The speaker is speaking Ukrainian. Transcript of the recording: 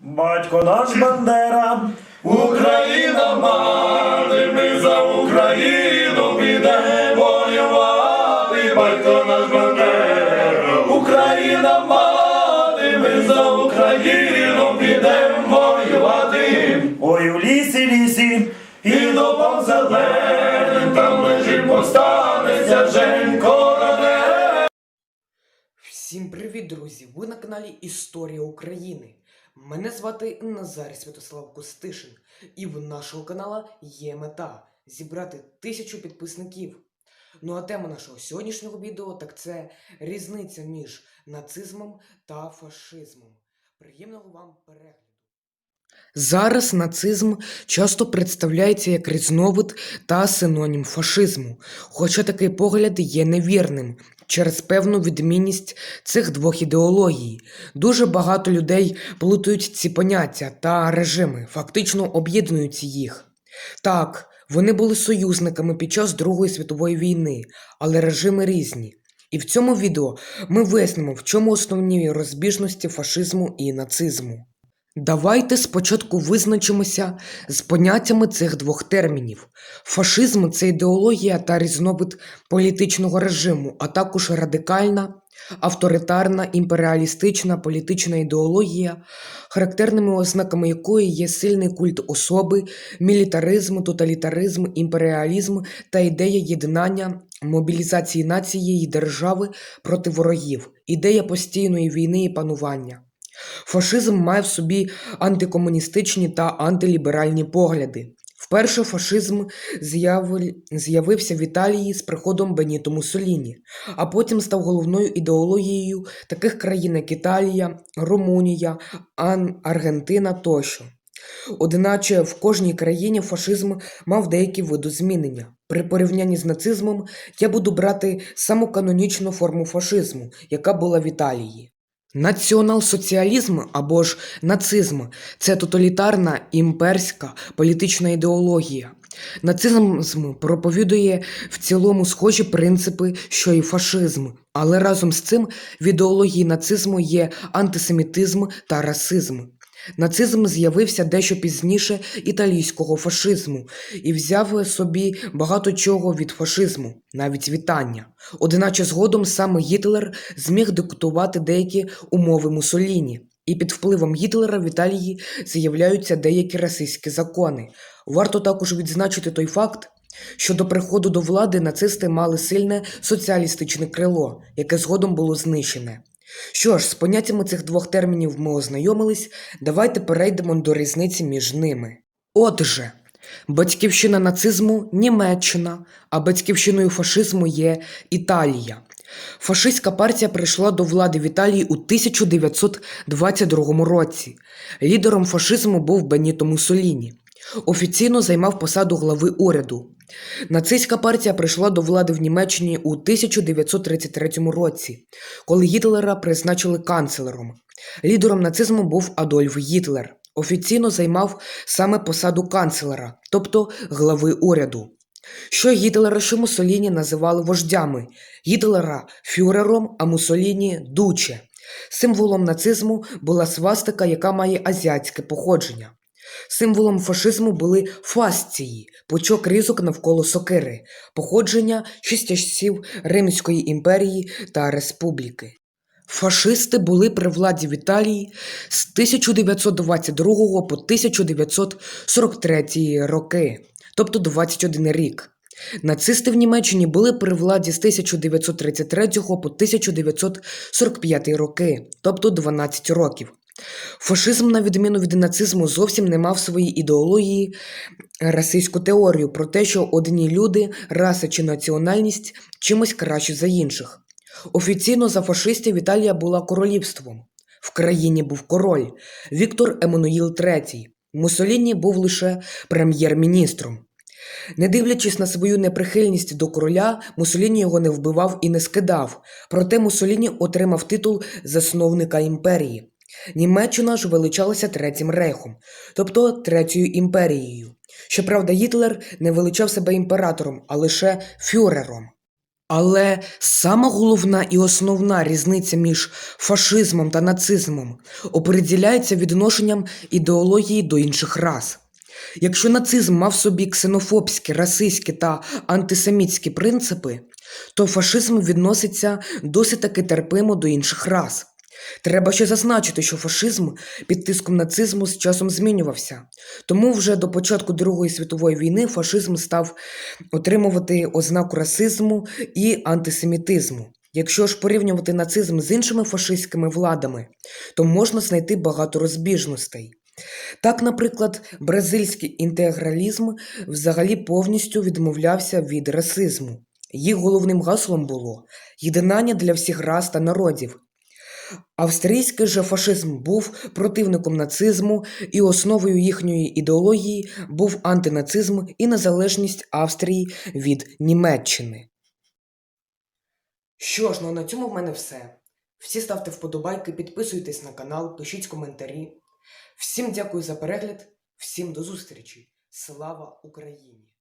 Батько наш Бандера, Україна мати, ми за Україну підемо воювати, батько наш Бандера. Україна мати, ми за Україну підемо воювати. ой у лісі, лісі, І до зеленим там лежить повстанеться Женько роде. Всім привіт, друзі! Ви на каналі Історія України. Мене звати Назар Святослав Костишин, і в нашого канала є мета зібрати тисячу підписників. Ну а тема нашого сьогоднішнього відео так це різниця між нацизмом та фашизмом. Приємного вам перегляду! Зараз нацизм часто представляється як різновид та синонім фашизму, хоча такий погляд є невірним через певну відмінність цих двох ідеологій. Дуже багато людей плутають ці поняття та режими, фактично об'єднують їх. Так, вони були союзниками під час Другої світової війни, але режими різні. І в цьому відео ми вияснимо, в чому основні розбіжності фашизму і нацизму. Давайте спочатку визначимося з поняттями цих двох термінів. Фашизм це ідеологія та різновид політичного режиму, а також радикальна, авторитарна, імперіалістична політична ідеологія, характерними ознаками якої є сильний культ особи, мілітаризм, тоталітаризм, імперіалізм та ідея єднання, мобілізації нації і держави проти ворогів, ідея постійної війни і панування. Фашизм має в собі антикомуністичні та антиліберальні погляди. Вперше фашизм з'яви- з'явився в Італії з приходом Беніто Муссоліні, а потім став головною ідеологією таких країн, як Італія, Румунія, Ан- Аргентина тощо. Одначе в кожній країні фашизм мав деякі видозмінення. При порівнянні з нацизмом я буду брати саму канонічну форму фашизму, яка була в Італії. Націонал-соціалізм або ж нацизм це тоталітарна імперська політична ідеологія. Нацизм проповідує в цілому схожі принципи, що і фашизм, але разом з цим в ідеології нацизму є антисемітизм та расизм. Нацизм з'явився дещо пізніше італійського фашизму і взяв собі багато чого від фашизму, навіть вітання. Одначе згодом саме Гітлер зміг диктувати деякі умови Муссоліні, і під впливом Гітлера в Італії з'являються деякі расистські закони. Варто також відзначити той факт, що до приходу до влади нацисти мали сильне соціалістичне крило, яке згодом було знищене. Що ж, з поняттями цих двох термінів ми ознайомились, давайте перейдемо до різниці між ними. Отже, батьківщина нацизму Німеччина, а батьківщиною фашизму є Італія. Фашистська партія прийшла до влади в Італії у 1922 році. Лідером фашизму був Беніто Муссоліні. Офіційно займав посаду глави уряду. Нацистська партія прийшла до влади в Німеччині у 1933 році, коли Гітлера призначили канцлером. Лідером нацизму був Адольф Гітлер. Офіційно займав саме посаду канцлера, тобто глави уряду. Що Гітлера, що Муссоліні називали вождями, Гітлера фюрером, а Муссоліні дуче. Символом нацизму була свастика, яка має азіатське походження. Символом фашизму були фасції, пучок різок навколо сокири, походження часів Римської імперії та республіки. Фашисти були при владі в Італії з 1922 по 1943 роки, тобто 21 рік. Нацисти в Німеччині були при владі з 1933 по 1945 роки, тобто 12 років. Фашизм, на відміну від нацизму, зовсім не мав своїй ідеології расистську теорію про те, що одні люди, раса чи національність чимось кращі за інших. Офіційно за фашистів Італія була королівством. В країні був король Віктор Еммануїл III. Муссоліні був лише прем'єр-міністром. Не дивлячись на свою неприхильність до короля, Муссоліні його не вбивав і не скидав. Проте Муссоліні отримав титул засновника імперії. Німеччина ж величалася Третім рейхом, тобто Третьою імперією. Щоправда, Гітлер не величав себе імператором, а лише фюрером. Але сама головна і основна різниця між фашизмом та нацизмом оприділяється відношенням ідеології до інших рас. Якщо нацизм мав собі ксенофобські, расистські та антисемітські принципи, то фашизм відноситься досить таки терпимо до інших рас. Треба ще зазначити, що фашизм під тиском нацизму з часом змінювався. Тому вже до початку Другої світової війни фашизм став отримувати ознаку расизму і антисемітизму. Якщо ж порівнювати нацизм з іншими фашистськими владами, то можна знайти багато розбіжностей. Так, наприклад, бразильський інтегралізм взагалі повністю відмовлявся від расизму. Їх головним гаслом було єднання для всіх рас та народів. Австрійський же фашизм був противником нацизму, і основою їхньої ідеології був антинацизм і незалежність Австрії від Німеччини. Що ж, ну на цьому в мене все. Всі ставте вподобайки, підписуйтесь на канал, пишіть коментарі. Всім дякую за перегляд, всім до зустрічі. Слава Україні!